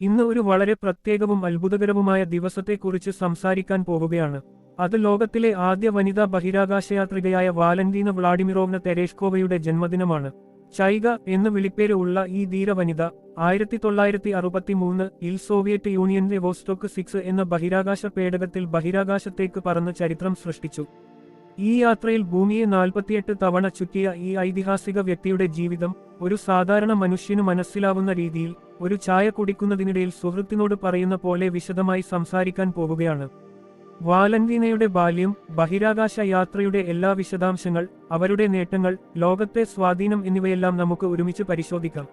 ഇന്ന് ഒരു വളരെ പ്രത്യേകവും അത്ഭുതകരവുമായ ദിവസത്തെക്കുറിച്ച് സംസാരിക്കാൻ പോവുകയാണ്. അത് ലോകത്തിലെ ആദ്യ വനിതാ ബഹിരാകാശയാത്രികയായ വാലന്റീന വ്ളാഡിമിറോവ്ന തെരേഷ്കോവയുടെ ജന്മദിനമാണ്. ചൈഗ എന്ന് വിളിപ്പേര് ഉള്ള ഈ ധീര വനിത ആയിരത്തി തൊള്ളായിരത്തി അറുപത്തി മൂന്ന് ഇൽ സോവിയറ്റ് യൂണിയന്റെ വോസ്റ്റോക്ക് സിക്സ് എന്ന ബഹിരാകാശ പേടകത്തിൽ ബഹിരാകാശത്തേക്ക് പറന്ന് ചരിത്രം സൃഷ്ടിച്ചു. ഈ യാത്രയിൽ ഭൂമിയെ നാൽപ്പത്തിയെട്ട് തവണ ചുറ്റിയ ഈ ഐതിഹാസിക വ്യക്തിയുടെ ജീവിതം ഒരു സാധാരണ മനുഷ്യനു മനസ്സിലാവുന്ന രീതിയിൽ ഒരു ചായ കുടിക്കുന്നതിനിടയിൽ സുഹൃത്തിനോട് പറയുന്ന പോലെ വിശദമായി സംസാരിക്കാൻ പോവുകയാണ്. വാലന്റീനയുടെ ബാല്യം ബഹിരാകാശ യാത്രയുടെ എല്ലാ വിശദാംശങ്ങൾ അവരുടെ നേട്ടങ്ങൾ ലോകത്തെ സ്വാധീനം എന്നിവയെല്ലാം നമുക്ക് ഒരുമിച്ച് പരിശോധിക്കാം.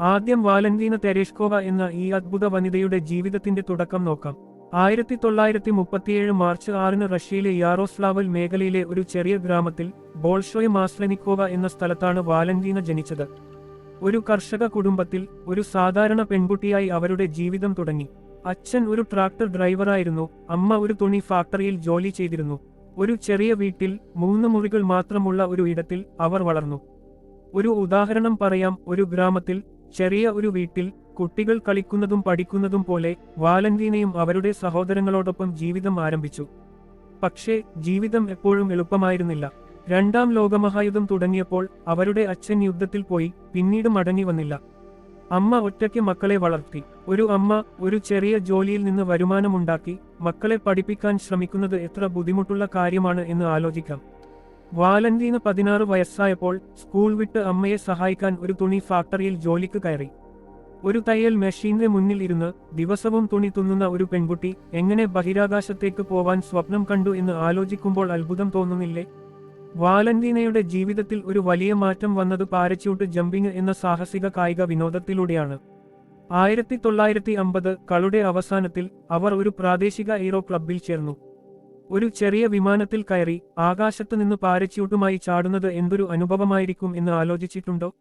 ആദ്യം വാലന്റീന തെരേഷ്കോവ എന്ന ഈ അദ്ഭുത വനിതയുടെ ജീവിതത്തിന്റെ തുടക്കം നോക്കാം. ആയിരത്തി തൊള്ളായിരത്തി മുപ്പത്തിയേഴ് മാർച്ച് ആറിന് റഷ്യയിലെ യാറോസ്ലാവൽ മേഖലയിലെ ഒരു ചെറിയ ഗ്രാമത്തിൽ ബോൾഷോയ് മാസ്ലനിക്കോവ എന്ന സ്ഥലത്താണ് വാലന്റീന ജനിച്ചത്. ഒരു കർഷക കുടുംബത്തിൽ ഒരു സാധാരണ പെൺകുട്ടിയായി അവരുടെ ജീവിതം തുടങ്ങി. അച്ഛൻ ഒരു ട്രാക്ടർ ഡ്രൈവറായിരുന്നു അമ്മ ഒരു തുണി ഫാക്ടറിയിൽ ജോലി ചെയ്തിരുന്നു. ഒരു ചെറിയ വീട്ടിൽ മൂന്ന് മുറികൾ മാത്രമുള്ള ഒരു ഇടത്തിൽ അവർ വളർന്നു. ഒരു ഉദാഹരണം പറയാം ഒരു ഗ്രാമത്തിൽ ചെറിയ ഒരു വീട്ടിൽ കുട്ടികൾ കളിക്കുന്നതും പഠിക്കുന്നതും പോലെ വാലന്റീനയും അവരുടെ സഹോദരങ്ങളോടൊപ്പം ജീവിതം ആരംഭിച്ചു. പക്ഷേ ജീവിതം എപ്പോഴും എളുപ്പമായിരുന്നില്ല. രണ്ടാം ലോകമഹായുധം തുടങ്ങിയപ്പോൾ അവരുടെ അച്ഛൻ യുദ്ധത്തിൽ പോയി പിന്നീട് മടങ്ങി വന്നില്ല. അമ്മ ഒറ്റയ്ക്ക് മക്കളെ വളർത്തി. ഒരു അമ്മ ഒരു ചെറിയ ജോലിയിൽ നിന്ന് വരുമാനമുണ്ടാക്കി. മക്കളെ പഠിപ്പിക്കാൻ ശ്രമിക്കുന്നത് എത്ര ബുദ്ധിമുട്ടുള്ള കാര്യമാണ് എന്ന് ആലോചിക്കാം. വാലന്റീന പതിനാറ് വയസ്സായപ്പോൾ സ്കൂൾ വിട്ട് അമ്മയെ സഹായിക്കാൻ ഒരു തുണി ഫാക്ടറിയിൽ ജോലിക്ക് കയറി. ഒരു തയ്യൽ മെഷീന്റെ മുന്നിൽ ഇരുന്ന് ദിവസവും തുണി തുന്നുന്ന ഒരു പെൺകുട്ടി എങ്ങനെ ബഹിരാകാശത്തേക്ക് പോവാൻ സ്വപ്നം കണ്ടു എന്ന് ആലോചിക്കുമ്പോൾ അത്ഭുതം തോന്നുന്നില്ലേ? വാലന്റീനയുടെ ജീവിതത്തിൽ ഒരു വലിയ മാറ്റം വന്നത് പാരച്യൂട്ട് ജമ്പിംഗ് എന്ന സാഹസിക കായിക വിനോദത്തിലൂടെയാണ്. ആയിരത്തി തൊള്ളായിരത്തി അമ്പത് കളുടെ അവസാനത്തിൽ അവർ ഒരു പ്രാദേശിക എയ്റോ ക്ലബിൽ ചേർന്നു. ഒരു ചെറിയ വിമാനത്തിൽ കയറി ആകാശത്ത് നിന്ന് പാരച്യൂട്ടുമായി ചാടുന്നത് എന്തൊരു അനുഭവമായിരിക്കും എന്ന് ആലോചിച്ചിട്ടുണ്ടോ?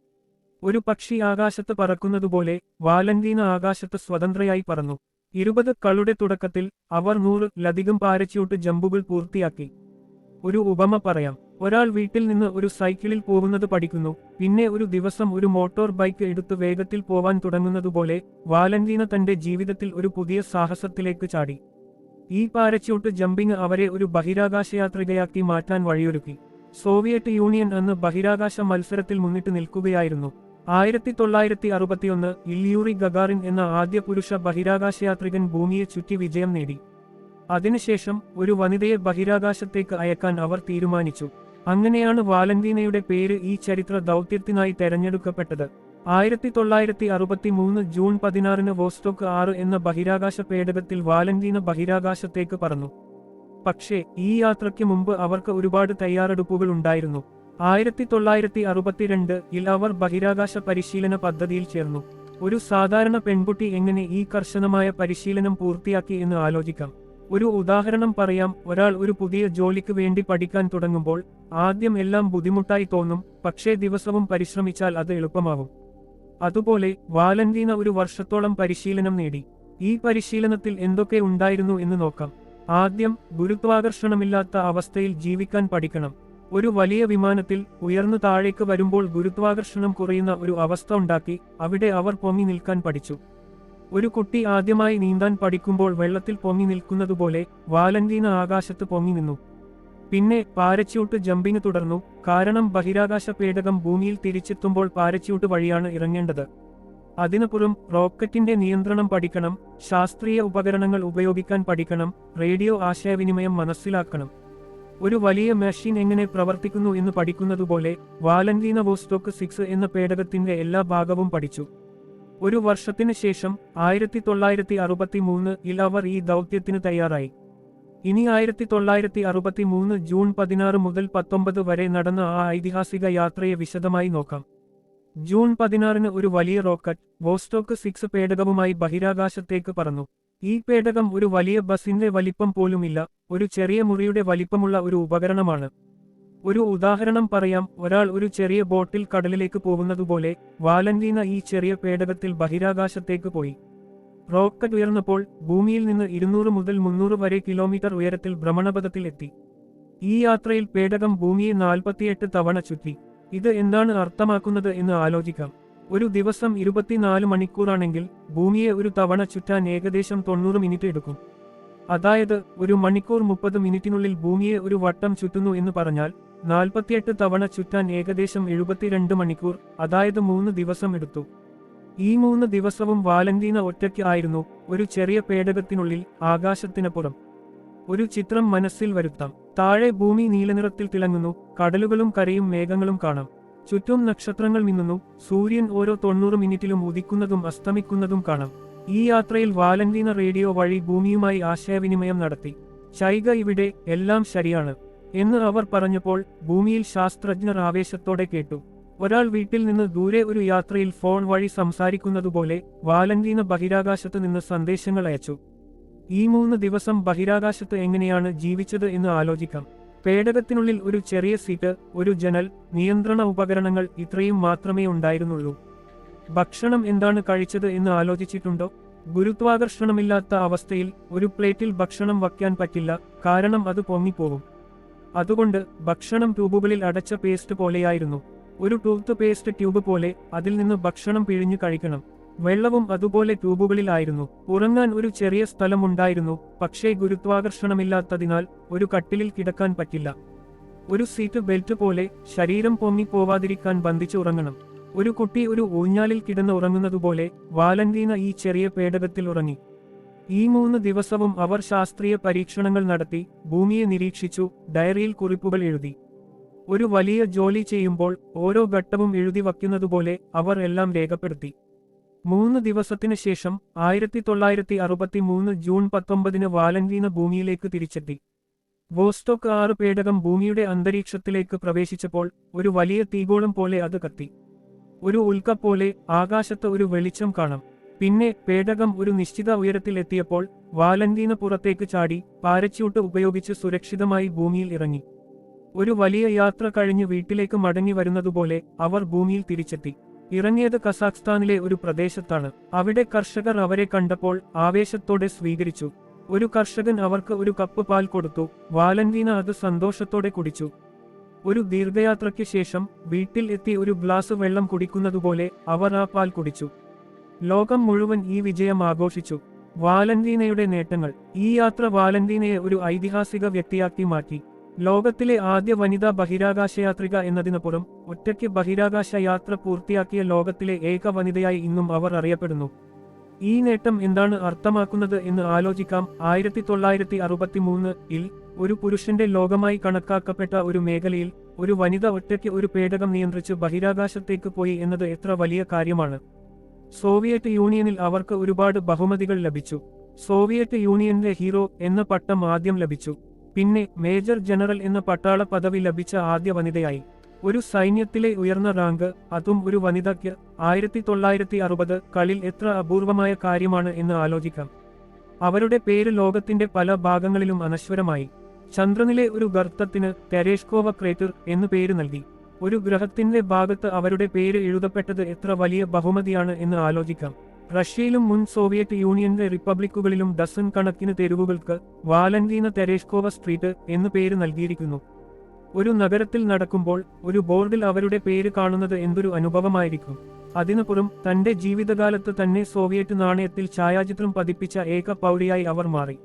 ഒരു പക്ഷി ആകാശത്ത് പറക്കുന്നതുപോലെ വാലന്റീന ആകാശത്ത് സ്വതന്ത്രയായി പറന്നു. ഇരുപത് കളുടെ തുടക്കത്തിൽ അവർ നൂറിലധികം പാരച്യൂട്ട് ജമ്പുകൾ പൂർത്തിയാക്കി. ഒരു ഉപമ പറയാം. ഒരാൾ വീട്ടിൽ നിന്ന് ഒരു സൈക്കിളിൽ പോകുന്നത് പഠിക്കുന്നു. പിന്നെ ഒരു ദിവസം ഒരു മോട്ടോർ ബൈക്ക് എടുത്ത് വേഗത്തിൽ പോവാൻ തുടങ്ങുന്നതുപോലെ വാലന്റീന തന്റെ ജീവിതത്തിൽ ഒരു പുതിയ സാഹസത്തിലേക്ക് ചാടി. ഈ പാരച്യൂട്ട് ജമ്പിങ് അവരെ ഒരു ബഹിരാകാശയാത്രികയാക്കി മാറ്റാൻ വഴിയൊരുക്കി. സോവിയറ്റ് യൂണിയൻ അന്ന് ബഹിരാകാശ മത്സരത്തിൽ മുന്നിട്ട് നിൽക്കുകയായിരുന്നു. ആയിരത്തി തൊള്ളായിരത്തി അറുപത്തിയൊന്ന് ഇല്യൂറി ഗഗാറിൻ എന്ന ആദ്യ പുരുഷ ബഹിരാകാശയാത്രികൻ ഭൂമിയെ ചുറ്റി വിജയം നേടി. അതിനുശേഷം ഒരു വനിതയെ ബഹിരാകാശത്തേക്ക് അയക്കാൻ അവർ തീരുമാനിച്ചു. അങ്ങനെയാണ് വാലന്റീനയുടെ പേര് ഈ ചരിത്ര ദൗത്യത്തിനായി തെരഞ്ഞെടുക്കപ്പെട്ടത്. ആയിരത്തി തൊള്ളായിരത്തി അറുപത്തി മൂന്ന് ജൂൺ പതിനാറിന് വോസ്റ്റോക്ക് ആറ് എന്ന ബഹിരാകാശ പേടകത്തിൽ വാലന്റീന ബഹിരാകാശത്തേക്ക് പറന്നു. പക്ഷേ ഈ യാത്രയ്ക്ക് മുമ്പ് അവർക്ക് ഒരുപാട് തയ്യാറെടുപ്പുകൾ ഉണ്ടായിരുന്നു. ആയിരത്തി തൊള്ളായിരത്തി അറുപത്തിരണ്ട് ഇൽ അവർ ബഹിരാകാശ പരിശീലന പദ്ധതിയിൽ ചേർന്നു. ഒരു സാധാരണ പെൺകുട്ടി എങ്ങനെ ഈ കർശനമായ പരിശീലനം പൂർത്തിയാക്കി എന്ന് ആലോചിക്കാം. ഒരു ഉദാഹരണം പറയാം ഒരാൾ ഒരു പുതിയ ജോലിക്ക് വേണ്ടി പഠിക്കാൻ തുടങ്ങുമ്പോൾ ആദ്യം എല്ലാം ബുദ്ധിമുട്ടായി തോന്നും പക്ഷേ ദിവസവും പരിശ്രമിച്ചാൽ അത് എളുപ്പമാവും. അതുപോലെ വാലന്റീന ഒരു വർഷത്തോളം പരിശീലനം നേടി. ഈ പരിശീലനത്തിൽ എന്തൊക്കെ ഉണ്ടായിരുന്നു എന്ന് നോക്കാം. ആദ്യം ഗുരുത്വാകർഷണമില്ലാത്ത അവസ്ഥയിൽ ജീവിക്കാൻ പഠിക്കണം. ഒരു വലിയ വിമാനത്തിൽ ഉയർന്നു താഴേക്ക് വരുമ്പോൾ ഗുരുത്വാകർഷണം കുറയുന്ന ഒരു അവസ്ഥ ഉണ്ടാക്കി അവിടെ അവർ പൊങ്ങി നിൽക്കാൻ പഠിച്ചു. ഒരു കുട്ടി ആദ്യമായി നീന്താൻ പഠിക്കുമ്പോൾ വെള്ളത്തിൽ പൊങ്ങി നിൽക്കുന്നതുപോലെ വാലന്റീന ആകാശത്ത് പൊങ്ങി നിന്നു. പിന്നെ പാരച്യൂട്ട് ജമ്പിന് തുടർന്നു കാരണം ബഹിരാകാശ പേടകം ഭൂമിയിൽ തിരിച്ചെത്തുമ്പോൾ പാരച്യൂട്ട് വഴിയാണ് ഇറങ്ങേണ്ടത്. അതിനപ്പുറം റോക്കറ്റിന്റെ നിയന്ത്രണം പഠിക്കണം ശാസ്ത്രീയ ഉപകരണങ്ങൾ ഉപയോഗിക്കാൻ പഠിക്കണം റേഡിയോ ആശയവിനിമയം മനസ്സിലാക്കണം. ഒരു വലിയ മെഷീൻ എങ്ങനെ പ്രവർത്തിക്കുന്നു എന്ന് പഠിക്കുന്നതുപോലെ വാലന്റീന വോസ്റ്റോക്ക് സിക്സ് എന്ന പേടകത്തിന്റെ എല്ലാ ഭാഗവും പഠിച്ചു. ഒരു വർഷത്തിന് ശേഷം ആയിരത്തി തൊള്ളായിരത്തി അറുപത്തി മൂന്നിൽ അവർ ഈ ദൗത്യത്തിന് തയ്യാറായി. ഇനി ആയിരത്തി തൊള്ളായിരത്തി അറുപത്തി മൂന്ന് ജൂൺ പതിനാറ് മുതൽ പത്തൊമ്പത് വരെ നടന്ന ആ ഐതിഹാസിക യാത്രയെ വിശദമായി നോക്കാം. ജൂൺ പതിനാറിന് ഒരു വലിയ റോക്കറ്റ് വോസ്റ്റോക്ക് സിക്സ് പേടകവുമായി ബഹിരാകാശത്തേക്ക് പറന്നു. ഈ പേടകം ഒരു വലിയ ബസിന്റെ വലിപ്പം പോലുമില്ല ഒരു ചെറിയ മുറിയുടെ വലിപ്പമുള്ള ഒരു ഉപകരണമാണ്. ഒരു ഉദാഹരണം പറയാം ഒരാൾ ഒരു ചെറിയ ബോട്ടിൽ കടലിലേക്ക് പോകുന്നതുപോലെ വാലന്റീന ഈ ചെറിയ പേടകത്തിൽ ബഹിരാകാശത്തേക്ക് പോയി. റോക്കറ്റ് ഉയർന്നപ്പോൾ ഭൂമിയിൽ നിന്ന് ഇരുന്നൂറ് മുതൽ മുന്നൂറ് വരെ കിലോമീറ്റർ ഉയരത്തിൽ ഭ്രമണപഥത്തിൽ എത്തി. ഈ യാത്രയിൽ പേടകം ഭൂമിയെ നാൽപ്പത്തിയെട്ട് തവണ ചുറ്റി. ഇത് എന്താണ് അർത്ഥമാക്കുന്നത് എന്ന് ആലോചിക്കാം. ഒരു ദിവസം ഇരുപത്തിനാല് മണിക്കൂറാണെങ്കിൽ ഭൂമിയെ ഒരു തവണ ചുറ്റാൻ ഏകദേശം തൊണ്ണൂറ് മിനിറ്റ് എടുക്കും. അതായത് ഒരു മണിക്കൂർ മുപ്പത് മിനിറ്റിനുള്ളിൽ ഭൂമിയെ ഒരു വട്ടം ചുറ്റുന്നു എന്ന് പറഞ്ഞാൽ നാൽപ്പത്തിയെട്ട് തവണ ചുറ്റാൻ ഏകദേശം എഴുപത്തിരണ്ട് മണിക്കൂർ അതായത് മൂന്ന് ദിവസം എടുത്തു. ഈ മൂന്ന് ദിവസവും വാലന്റീന ഒറ്റയ്ക്ക് ആയിരുന്നു ഒരു ചെറിയ പേടകത്തിനുള്ളിൽ ആകാശത്തിനപ്പുറം. ഒരു ചിത്രം മനസ്സിൽ വരുത്താം. താഴെ ഭൂമി നീലനിറത്തിൽ തിളങ്ങുന്നു കടലുകളും കരയും മേഘങ്ങളും കാണാം. ചുറ്റും നക്ഷത്രങ്ങൾ മിന്നുന്നു. സൂര്യൻ ഓരോ തൊണ്ണൂറ് മിനിറ്റിലും ഉദിക്കുന്നതും അസ്തമിക്കുന്നതും കാണാം. ഈ യാത്രയിൽ വാലന്റീന റേഡിയോ വഴി ഭൂമിയുമായി ആശയവിനിമയം നടത്തി. ചൈക ഇവിടെ എല്ലാം ശരിയാണ് എന്ന് അവർ പറഞ്ഞപ്പോൾ ഭൂമിയിൽ ശാസ്ത്രജ്ഞർ ആവേശത്തോടെ കേട്ടു. ഒരാൾ വീട്ടിൽ നിന്ന് ദൂരെ ഒരു യാത്രയിൽ ഫോൺ വഴി സംസാരിക്കുന്നതുപോലെ വാലന്റീന ബഹിരാകാശത്ത് നിന്ന് സന്ദേശങ്ങൾ അയച്ചു. ഈ മൂന്ന് ദിവസം ബഹിരാകാശത്ത് എങ്ങനെയാണ് ജീവിച്ചത് എന്ന് ആലോചിക്കാം. പേടകത്തിനുള്ളിൽ ഒരു ചെറിയ സീറ്റ് ഒരു ജനൽ നിയന്ത്രണ ഉപകരണങ്ങൾ ഇത്രയും മാത്രമേ ഉണ്ടായിരുന്നുള്ളൂ. ഭക്ഷണം എന്താണ് കഴിച്ചത് എന്ന് ആലോചിച്ചിട്ടുണ്ടോ? ഗുരുത്വാകർഷണമില്ലാത്ത അവസ്ഥയിൽ ഒരു പ്ലേറ്റിൽ ഭക്ഷണം വയ്ക്കാൻ പറ്റില്ല കാരണം അത് പൊങ്ങിപ്പോകും. അതുകൊണ്ട് ഭക്ഷണം ട്യൂബുകളിൽ അടച്ച പേസ്റ്റ് പോലെയായിരുന്നു. ഒരു ടൂത്ത് പേസ്റ്റ് ട്യൂബ് പോലെ അതിൽ നിന്ന് ഭക്ഷണം പിഴിഞ്ഞു കഴിക്കണം. വെള്ളവും അതുപോലെ ട്യൂബുകളിലായിരുന്നു. ഉറങ്ങാൻ ഒരു ചെറിയ സ്ഥലമുണ്ടായിരുന്നു പക്ഷേ ഗുരുത്വാകർഷണമില്ലാത്തതിനാൽ ഒരു കട്ടിലിൽ കിടക്കാൻ പറ്റില്ല. ഒരു സീറ്റ് ബെൽറ്റ് പോലെ ശരീരം പൊങ്ങിപ്പോവാതിരിക്കാൻ ബന്ധിച്ച് ഉറങ്ങണം. ഒരു കുട്ടി ഒരു ഊഞ്ഞാലിൽ കിടന്ന് ഉറങ്ങുന്നതുപോലെ വാലന്റീന ഈ ചെറിയ പേടകത്തിൽ ഉറങ്ങി. ഈ മൂന്ന് ദിവസവും അവർ ശാസ്ത്രീയ പരീക്ഷണങ്ങൾ നടത്തി ഭൂമിയെ നിരീക്ഷിച്ചു ഡയറിയിൽ കുറിപ്പുകൾ എഴുതി. ഒരു വലിയ ജോലി ചെയ്യുമ്പോൾ ഓരോ ഘട്ടവും എഴുതി വയ്ക്കുന്നതുപോലെ അവർ എല്ലാം രേഖപ്പെടുത്തി. മൂന്ന് ദിവസത്തിനു ശേഷം ആയിരത്തി തൊള്ളായിരത്തി അറുപത്തി മൂന്ന് ജൂൺ പത്തൊമ്പതിന് വാലന്റീന ഭൂമിയിലേക്ക് തിരിച്ചെത്തി. വോസ്റ്റോക്ക് ആറ് പേടകം ഭൂമിയുടെ അന്തരീക്ഷത്തിലേക്ക് പ്രവേശിച്ചപ്പോൾ ഒരു വലിയ തീഗോളം പോലെ അത് കത്തി. ഒരു ഉൽക്ക പോലെ ആകാശത്ത് ഒരു വെളിച്ചം കാണാം. പിന്നെ പേടകം ഒരു നിശ്ചിത ഉയരത്തിലെത്തിയപ്പോൾ വാലന്റീന പുറത്തേക്ക് ചാടി പാരച്യൂട്ട് ഉപയോഗിച്ച് സുരക്ഷിതമായി ഭൂമിയിൽ ഇറങ്ങി. ഒരു വലിയ യാത്ര കഴിഞ്ഞ് വീട്ടിലേക്ക് മടങ്ങി വരുന്നതുപോലെ അവർ ഭൂമിയിൽ തിരിച്ചെത്തി. ഇറങ്ങിയത് കസാഖ്സ്ഥാനിലെ ഒരു പ്രദേശത്താണ്. അവിടെ കർഷകർ അവരെ കണ്ടപ്പോൾ ആവേശത്തോടെ സ്വീകരിച്ചു. ഒരു കർഷകൻ അവർക്ക് ഒരു കപ്പ് പാൽ കൊടുത്തു. വാലന്റീന അത് സന്തോഷത്തോടെ കുടിച്ചു. ഒരു ദീർഘയാത്രയ്ക്ക് ശേഷം വീട്ടിൽ എത്തി ഒരു ഗ്ലാസ് വെള്ളം കുടിക്കുന്നതുപോലെ അവർ ആ പാൽ കുടിച്ചു. ലോകം മുഴുവൻ ഈ വിജയം ആഘോഷിച്ചു. വാലന്റീനയുടെ നേട്ടങ്ങൾ. ഈ യാത്ര വാലന്റീനയെ ഒരു ഐതിഹാസിക വ്യക്തിയാക്കി മാറ്റി. ലോകത്തിലെ ആദ്യ വനിതാ ബഹിരാകാശയാത്രിക എന്നതിനപ്പുറം ഒറ്റയ്ക്ക് ബഹിരാകാശ യാത്ര പൂർത്തിയാക്കിയ ലോകത്തിലെ ഏക വനിതയായി ഇന്നും അവർ അറിയപ്പെടുന്നു. ഈ നേട്ടം എന്താണ് അർത്ഥമാക്കുന്നത് എന്ന് ആലോചിക്കാം. ആയിരത്തി തൊള്ളായിരത്തി അറുപത്തിമൂന്ന് ഇൽ ഒരു പുരുഷന്റെ ലോകമായി കണക്കാക്കപ്പെട്ട ഒരു മേഖലയിൽ ഒരു വനിത ഒറ്റയ്ക്ക് ഒരു പേടകം നിയന്ത്രിച്ച് ബഹിരാകാശത്തേക്ക് പോയി എന്നത് എത്ര വലിയ കാര്യമാണ്. സോവിയറ്റ് യൂണിയനിൽ അവർക്ക് ഒരുപാട് ബഹുമതികൾ ലഭിച്ചു. സോവിയറ്റ് യൂണിയന്റെ ഹീറോ എന്ന പട്ടം ആദ്യം ലഭിച്ചു. പിന്നെ മേജർ ജനറൽ എന്ന പട്ടാള പദവി ലഭിച്ച ആദ്യ വനിതയായി. ഒരു സൈന്യത്തിലെ ഉയർന്ന റാങ്ക് അതും ഒരു വനിതയ്ക്ക് ആയിരത്തി തൊള്ളായിരത്തി അറുപത് കളിൽ എത്ര അപൂർവമായ കാര്യമാണ് എന്ന് ആലോചിക്കാം. അവരുടെ പേര് ലോകത്തിന്റെ പല ഭാഗങ്ങളിലും അനശ്വരമായി. ചന്ദ്രനിലെ ഒരു ഗർത്തത്തിന് തെരേഷ്കോവ ക്രേറ്റർ എന്നു പേര് നൽകി. ഒരു ഗ്രഹത്തിന്റെ ഭാഗത്ത് അവരുടെ പേര് എഴുതപ്പെട്ടത് എത്ര വലിയ ബഹുമതിയാണ് എന്ന് ആലോചിക്കാം. റഷ്യയിലും മുൻ സോവിയറ്റ് യൂണിയന്റെ റിപ്പബ്ലിക്കുകളിലും ഡസൻ കണക്കിന് തെരുവുകൾക്ക് വാലന്റീന തെരേഷ്കോവ സ്ട്രീറ്റ് എന്നു പേര് നൽകിയിരിക്കുന്നു. ഒരു നഗരത്തിൽ നടക്കുമ്പോൾ ഒരു ബോർഡിൽ അവരുടെ പേര് കാണുന്നത് എന്തൊരു അനുഭവമായിരിക്കും. അതിനുപുറം തന്റെ ജീവിതകാലത്ത് തന്നെ സോവിയറ്റ് നാണയത്തിൽ ഛായാചിത്രം പതിപ്പിച്ച ഏക പൗരിയായി അവർ മാറി.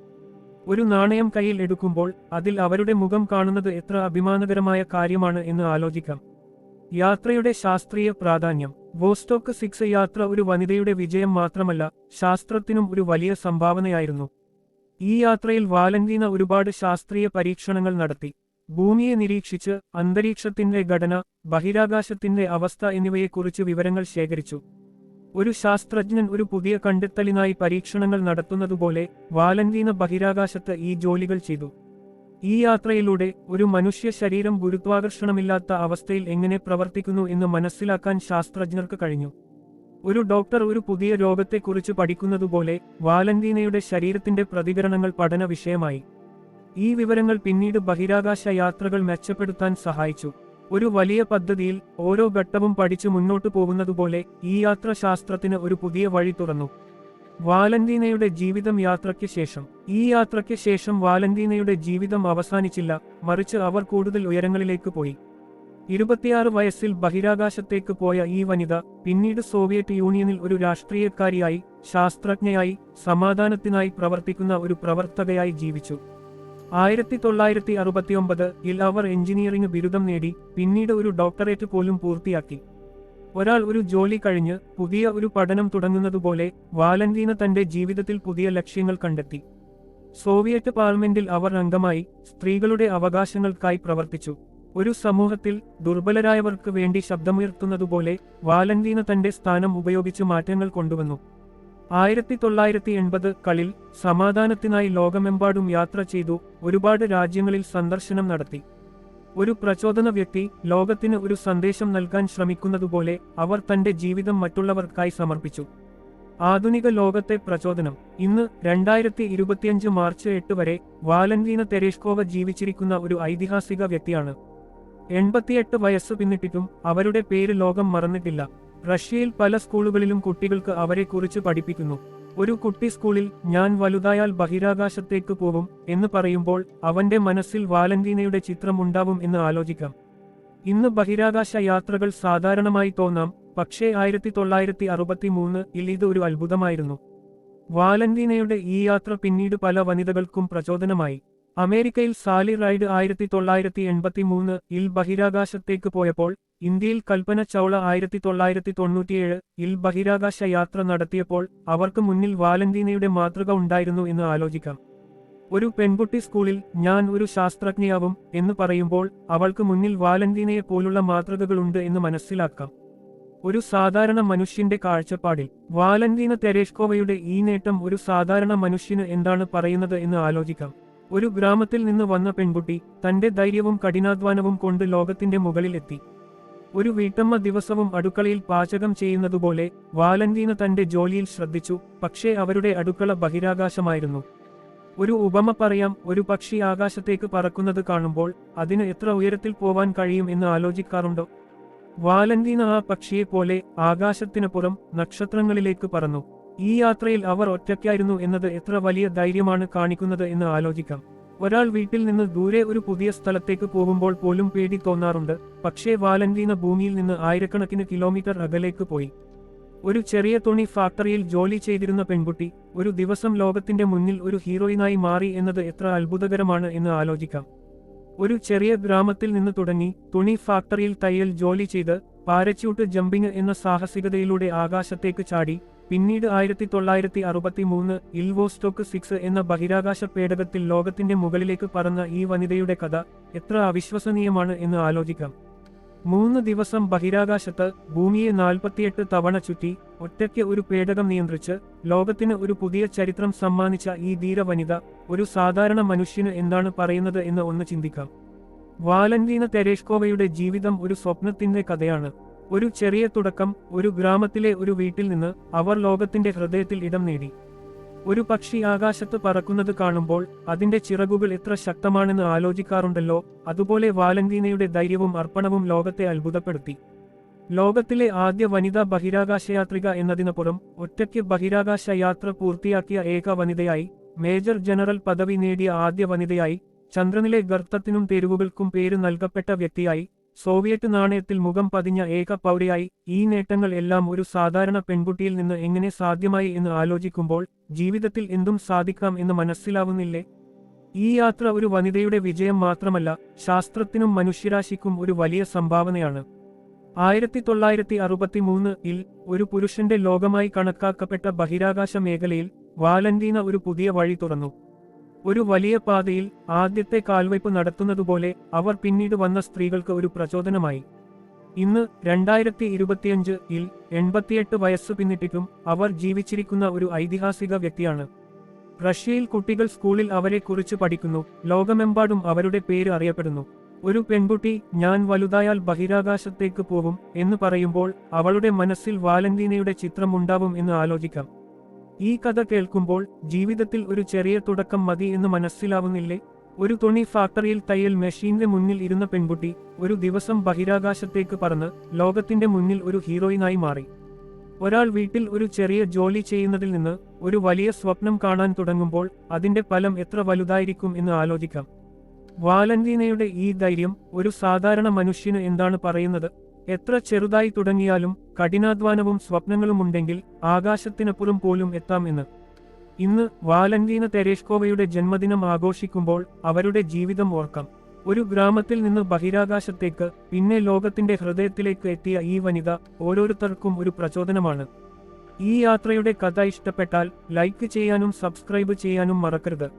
ഒരു നാണയം കയ്യിൽ എടുക്കുമ്പോൾ അതിൽ അവരുടെ മുഖം കാണുന്നത് എത്ര അഭിമാനകരമായ കാര്യമാണ് എന്ന് ആലോചിക്കാം. യാത്രയുടെ ശാസ്ത്രീയ പ്രാധാന്യം. ബോസ്റ്റോക്ക് സിക്സ് യാത്ര ഒരു വനിതയുടെ വിജയം മാത്രമല്ല ശാസ്ത്രത്തിനും ഒരു വലിയ സംഭാവനയായിരുന്നു. ഈ യാത്രയിൽ വാലന്റീന ഒരുപാട് ശാസ്ത്രീയ പരീക്ഷണങ്ങൾ നടത്തി. ഭൂമിയെ നിരീക്ഷിച്ച് അന്തരീക്ഷത്തിന്റെ ഘടന ബഹിരാകാശത്തിന്റെ അവസ്ഥ എന്നിവയെക്കുറിച്ച് വിവരങ്ങൾ ശേഖരിച്ചു. ഒരു ശാസ്ത്രജ്ഞൻ ഒരു പുതിയ കണ്ടെത്തലിനായി പരീക്ഷണങ്ങൾ നടത്തുന്നതുപോലെ വാലന്റീന ബഹിരാകാശത്ത് ഈ ജോലികൾ ചെയ്തു. ഈ യാത്രയിലൂടെ ഒരു മനുഷ്യ ശരീരം ഗുരുത്വാകർഷണമില്ലാത്ത അവസ്ഥയിൽ എങ്ങനെ പ്രവർത്തിക്കുന്നു എന്ന് മനസ്സിലാക്കാൻ ശാസ്ത്രജ്ഞർക്ക് കഴിഞ്ഞു. ഒരു ഡോക്ടർ ഒരു പുതിയ രോഗത്തെക്കുറിച്ച് പഠിക്കുന്നതുപോലെ വാലന്റീനയുടെ ശരീരത്തിന്റെ പ്രതികരണങ്ങൾ പഠന വിഷയമായി. ഈ വിവരങ്ങൾ പിന്നീട് ബഹിരാകാശ യാത്രകൾ മെച്ചപ്പെടുത്താൻ സഹായിച്ചു. ഒരു വലിയ പദ്ധതിയിൽ ഓരോ ഘട്ടവും പഠിച്ചു മുന്നോട്ടു പോകുന്നതുപോലെ ഈ യാത്ര ശാസ്ത്രത്തിന് ഒരു പുതിയ വഴി തുറന്നു. വാലന്റീനയുടെ ജീവിതം യാത്രയ്ക്ക് ശേഷം. ഈ യാത്രയ്ക്ക് ശേഷം വാലന്റീനയുടെ ജീവിതം അവസാനിച്ചില്ല. മറിച്ച് അവർ കൂടുതൽ ഉയരങ്ങളിലേക്ക് പോയി. ഇരുപത്തിയാറ് വയസ്സിൽ ബഹിരാകാശത്തേക്ക് പോയ ഈ വനിത പിന്നീട് സോവിയറ്റ് യൂണിയനിൽ ഒരു രാഷ്ട്രീയക്കാരിയായി ശാസ്ത്രജ്ഞയായി സമാധാനത്തിനായി പ്രവർത്തിക്കുന്ന ഒരു പ്രവർത്തകയായി ജീവിച്ചു. ആയിരത്തി തൊള്ളായിരത്തി അറുപത്തിയൊമ്പത് ഇൽ അവർ എഞ്ചിനീയറിംഗ് ബിരുദം നേടി പിന്നീട് ഒരു ഡോക്ടറേറ്റ് പോലും പൂർത്തിയാക്കി. ഒരാൾ ഒരു ജോലി കഴിഞ്ഞ് പുതിയ ഒരു പഠനം തുടങ്ങുന്നതുപോലെ വാലന്റീന തന്റെ ജീവിതത്തിൽ പുതിയ ലക്ഷ്യങ്ങൾ കണ്ടെത്തി. സോവിയറ്റ് പാർലമെന്റിൽ അവർ അംഗമായി സ്ത്രീകളുടെ അവകാശങ്ങൾക്കായി പ്രവർത്തിച്ചു. ഒരു സമൂഹത്തിൽ ദുർബലരായവർക്ക് വേണ്ടി ശബ്ദമുയർത്തുന്നതുപോലെ വാലന്റീന തന്റെ സ്ഥാനം ഉപയോഗിച്ച് മാറ്റങ്ങൾ കൊണ്ടുവന്നു. ആയിരത്തി തൊള്ളായിരത്തി എൺപത് കളിൽ സമാധാനത്തിനായി ലോകമെമ്പാടും യാത്ര ചെയ്തു ഒരുപാട് രാജ്യങ്ങളിൽ സന്ദർശനം നടത്തി. ഒരു പ്രചോദന വ്യക്തി ലോകത്തിന് ഒരു സന്ദേശം നൽകാൻ ശ്രമിക്കുന്നതുപോലെ അവർ തന്റെ ജീവിതം മറ്റുള്ളവർക്കായി സമർപ്പിച്ചു. ആധുനിക ലോകത്തെ പ്രചോദനം. ഇന്ന് രണ്ടായിരത്തി ഇരുപത്തിയഞ്ച് മാർച്ച് എട്ട് വരെ വാലന്റീന തെരേഷ്കോവ ജീവിച്ചിരിക്കുന്ന ഒരു ഐതിഹാസിക വ്യക്തിയാണ്. എൺപത്തിയെട്ട് വയസ്സ് പിന്നിട്ടിട്ടും അവരുടെ പേര് ലോകം മറന്നിട്ടില്ല. റഷ്യയിൽ പല സ്കൂളുകളിലും കുട്ടികൾക്ക് അവരെക്കുറിച്ച് പഠിപ്പിക്കുന്നു. ഒരു കുട്ടി സ്കൂളിൽ ഞാൻ വലുതായാൽ ബഹിരാകാശത്തേക്ക് പോകും എന്ന് പറയുമ്പോൾ അവന്റെ മനസ്സിൽ വാലന്റീനയുടെ ചിത്രം ഉണ്ടാവും എന്ന് ആലോചിക്കാം. ഇന്ന് ബഹിരാകാശ യാത്രകൾ സാധാരണമായി തോന്നാം പക്ഷേ ആയിരത്തി തൊള്ളായിരത്തി അറുപത്തി മൂന്ന് ഇൽ ഇത് ഒരു അത്ഭുതമായിരുന്നു. വാലന്റീനയുടെ ഈ യാത്ര പിന്നീട് പല വനിതകൾക്കും പ്രചോദനമായി. അമേരിക്കയിൽ സാലി റൈഡ് ആയിരത്തി തൊള്ളായിരത്തി എൺപത്തി മൂന്ന് ഇൽ ബഹിരാകാശത്തേക്ക് പോയപ്പോൾ ഇന്ത്യയിൽ കൽപ്പന ചൗള ആയിരത്തി തൊള്ളായിരത്തി തൊണ്ണൂറ്റിയേഴ് ഇൽ ബഹിരാകാശ യാത്ര നടത്തിയപ്പോൾ അവർക്ക് മുന്നിൽ വാലന്റീനയുടെ മാതൃക ഉണ്ടായിരുന്നു എന്ന് ആലോചിക്കാം. ഒരു പെൺകുട്ടി സ്കൂളിൽ ഞാൻ ഒരു ശാസ്ത്രജ്ഞയാവും എന്ന് പറയുമ്പോൾ അവൾക്ക് മുന്നിൽ വാലന്റീനയെ പോലുള്ള മാതൃകകളുണ്ട് എന്ന് മനസ്സിലാക്കാം. ഒരു സാധാരണ മനുഷ്യന്റെ കാഴ്ചപ്പാടിൽ വാലന്റീന തെരേഷ്കോവയുടെ ഈ നേട്ടം ഒരു സാധാരണ മനുഷ്യന് എന്താണ് പറയുന്നത് എന്ന് ആലോചിക്കാം. ഒരു ഗ്രാമത്തിൽ നിന്ന് വന്ന പെൺകുട്ടി തന്റെ ധൈര്യവും കഠിനാധ്വാനവും കൊണ്ട് ലോകത്തിന്റെ മുകളിൽ എത്തി ഒരു വീട്ടമ്മ ദിവസവും അടുക്കളയിൽ പാചകം ചെയ്യുന്നതുപോലെ വാലന്റീന തന്റെ ജോലിയിൽ ശ്രദ്ധിച്ചു പക്ഷേ അവരുടെ അടുക്കള ബഹിരാകാശമായിരുന്നു. ഒരു ഉപമ പറയാം ഒരു പക്ഷി ആകാശത്തേക്ക് പറക്കുന്നത് കാണുമ്പോൾ അതിന് എത്ര ഉയരത്തിൽ പോവാൻ കഴിയും എന്ന് ആലോചിക്കാറുണ്ടോ? വാലന്റീന ആ പക്ഷിയെ പോലെ ആകാശത്തിനപ്പുറം നക്ഷത്രങ്ങളിലേക്ക് പറന്നു. ഈ യാത്രയിൽ അവർ ഒറ്റയ്ക്കായിരുന്നു എന്നത് എത്ര വലിയ ധൈര്യമാണ് കാണിക്കുന്നത് എന്ന് ആലോചിക്കാം. ഒരാൾ വീട്ടിൽ നിന്ന് ദൂരെ ഒരു പുതിയ സ്ഥലത്തേക്ക് പോകുമ്പോൾ പോലും പേടി തോന്നാറുണ്ട്. പക്ഷേ വാലന്റീന ഭൂമിയിൽ നിന്ന് ആയിരക്കണക്കിന് കിലോമീറ്റർ അകലേക്ക് പോയി. ഒരു ചെറിയ തുണി ഫാക്ടറിയിൽ ജോലി ചെയ്തിരുന്ന പെൺകുട്ടി ഒരു ദിവസം ലോകത്തിന്റെ മുന്നിൽ ഒരു ഹീറോയിനായി മാറി എന്നത് എത്ര അത്ഭുതകരമാണ് എന്ന് ആലോചിക്കാം. ഒരു ചെറിയ ഗ്രാമത്തിൽ നിന്ന് തുടങ്ങി തുണി ഫാക്ടറിയിൽ തയ്യൽ ജോലി ചെയ്ത് പാരച്യൂട്ട് ജമ്പിങ് എന്ന സാഹസികതയിലൂടെ ആകാശത്തേക്ക് ചാടി പിന്നീട് ആയിരത്തി തൊള്ളായിരത്തി അറുപത്തി മൂന്ന് ഇൽവോസ്റ്റോക്ക് സിക്സ് എന്ന ബഹിരാകാശ പേടകത്തിൽ ലോകത്തിന്റെ മുകളിലേക്ക് പറന്ന ഈ വനിതയുടെ കഥ എത്ര അവിശ്വസനീയമാണ് എന്ന് ആലോചിക്കാം. മൂന്ന് ദിവസം ബഹിരാകാശത്ത് ഭൂമിയെ നാൽപ്പത്തിയെട്ട് തവണ ചുറ്റി ഒറ്റയ്ക്ക് ഒരു പേടകം നിയന്ത്രിച്ച് ലോകത്തിന് ഒരു പുതിയ ചരിത്രം സമ്മാനിച്ച ഈ ധീര വനിത ഒരു സാധാരണ മനുഷ്യന് എന്താണ് പറയുന്നത് എന്ന് ഒന്ന് ചിന്തിക്കാം. വാലന്റീന തെരേഷ്കോവയുടെ ജീവിതം ഒരു സ്വപ്നത്തിന്റെ കഥയാണ്. ഒരു ചെറിയ തുടക്കം ഒരു ഗ്രാമത്തിലെ ഒരു വീട്ടിൽ നിന്ന് അവർ ലോകത്തിന്റെ ഹൃദയത്തിൽ ഇടം നേടി. ഒരു പക്ഷി ആകാശത്ത് പറക്കുന്നത് കാണുമ്പോൾ അതിന്റെ ചിറകുകൾ എത്ര ശക്തമാണെന്ന് ആലോചിക്കാറുണ്ടല്ലോ അതുപോലെ വാലന്റീനയുടെ ധൈര്യവും അർപ്പണവും ലോകത്തെ അത്ഭുതപ്പെടുത്തി. ലോകത്തിലെ ആദ്യ വനിതാ ബഹിരാകാശയാത്രിക എന്നതിനപ്പുറം ഒറ്റയ്ക്ക് ബഹിരാകാശ യാത്ര പൂർത്തിയാക്കിയ ഏക വനിതയായി മേജർ ജനറൽ പദവി നേടിയ ആദ്യ വനിതയായി ചന്ദ്രനിലെ ഗർത്തത്തിനും തെരുവുകൾക്കും പേര് നൽകപ്പെട്ട വ്യക്തിയായി സോവിയറ്റ് നാണയത്തിൽ മുഖം പതിഞ്ഞ ഏക പൗരയായി ഈ നേട്ടങ്ങൾ എല്ലാം ഒരു സാധാരണ പെൺകുട്ടിയിൽ നിന്ന് എങ്ങനെ സാധ്യമായി എന്ന് ആലോചിക്കുമ്പോൾ ജീവിതത്തിൽ എന്തും സാധിക്കാം എന്ന് മനസ്സിലാവുന്നില്ലേ? ഈ യാത്ര ഒരു വനിതയുടെ വിജയം മാത്രമല്ല ശാസ്ത്രത്തിനും മനുഷ്യരാശിക്കും ഒരു വലിയ സംഭാവനയാണ്. ആയിരത്തി തൊള്ളായിരത്തി അറുപത്തി മൂന്ന് ഇൽ ഒരു പുരുഷന്റെ ലോകമായി കണക്കാക്കപ്പെട്ട ബഹിരാകാശ മേഖലയിൽ വാലന്റീന ഒരു പുതിയ വഴി തുറന്നു. ഒരു വലിയ പാതയിൽ ആദ്യത്തെ കാൽവയ്പ് നടത്തുന്നതുപോലെ അവർ പിന്നീട് വന്ന സ്ത്രീകൾക്ക് ഒരു പ്രചോദനമായി. ഇന്ന് രണ്ടായിരത്തി ഇരുപത്തിയഞ്ച് ഇൽ എൺപത്തിയെട്ട് വയസ്സ് പിന്നിട്ടിട്ടും അവർ ജീവിച്ചിരിക്കുന്ന ഒരു ഐതിഹാസിക വ്യക്തിയാണ്. റഷ്യയിൽ കുട്ടികൾ സ്കൂളിൽ അവരെക്കുറിച്ച് പഠിക്കുന്നു ലോകമെമ്പാടും അവരുടെ പേര് അറിയപ്പെടുന്നു. ഒരു പെൺകുട്ടി ഞാൻ വലുതായാൽ ബഹിരാകാശത്തേക്ക് പോകും എന്ന് പറയുമ്പോൾ അവളുടെ മനസ്സിൽ വാലന്റീനയുടെ ചിത്രം ഉണ്ടാവും എന്ന് ആലോചിക്കാം. ഈ കഥ കേൾക്കുമ്പോൾ ജീവിതത്തിൽ ഒരു ചെറിയ തുടക്കം മതി എന്ന് മനസ്സിലാവുന്നില്ലേ? ഒരു തുണി ഫാക്ടറിയിൽ തയ്യൽ മെഷീന്റെ മുന്നിൽ ഇരുന്ന പെൺകുട്ടി ഒരു ദിവസം ബഹിരാകാശത്തേക്ക് പറന്ന് ലോകത്തിന്റെ മുന്നിൽ ഒരു ഹീറോയിനായി മാറി. ഒരാൾ വീട്ടിൽ ഒരു ചെറിയ ജോലി ചെയ്യുന്നതിൽ നിന്ന് ഒരു വലിയ സ്വപ്നം കാണാൻ തുടങ്ങുമ്പോൾ അതിന്റെ ഫലം എത്ര വലുതായിരിക്കും എന്ന് ആലോചിക്കാം. വാലന്റീനയുടെ ഈ ധൈര്യം ഒരു സാധാരണ മനുഷ്യന് എന്താണ് പറയുന്നത്? എത്ര ചെറുതായി തുടങ്ങിയാലും കഠിനാധ്വാനവും സ്വപ്നങ്ങളുമുണ്ടെങ്കിൽ ആകാശത്തിനപ്പുറം പോലും എത്താം എന്ന്. ഇന്ന് വാലന്റീന തെരേഷ്കോവയുടെ ജന്മദിനം ആഘോഷിക്കുമ്പോൾ അവരുടെ ജീവിതം ഓർക്കാം. ഒരു ഗ്രാമത്തിൽ നിന്ന് ബഹിരാകാശത്തേക്ക് പിന്നെ ലോകത്തിന്റെ ഹൃദയത്തിലേക്ക് എത്തിയ ഈ വനിത ഓരോരുത്തർക്കും ഒരു പ്രചോദനമാണ്. ഈ യാത്രയുടെ കഥ ഇഷ്ടപ്പെട്ടാൽ ലൈക്ക് ചെയ്യാനും സബ്സ്ക്രൈബ് ചെയ്യാനും മറക്കരുത്.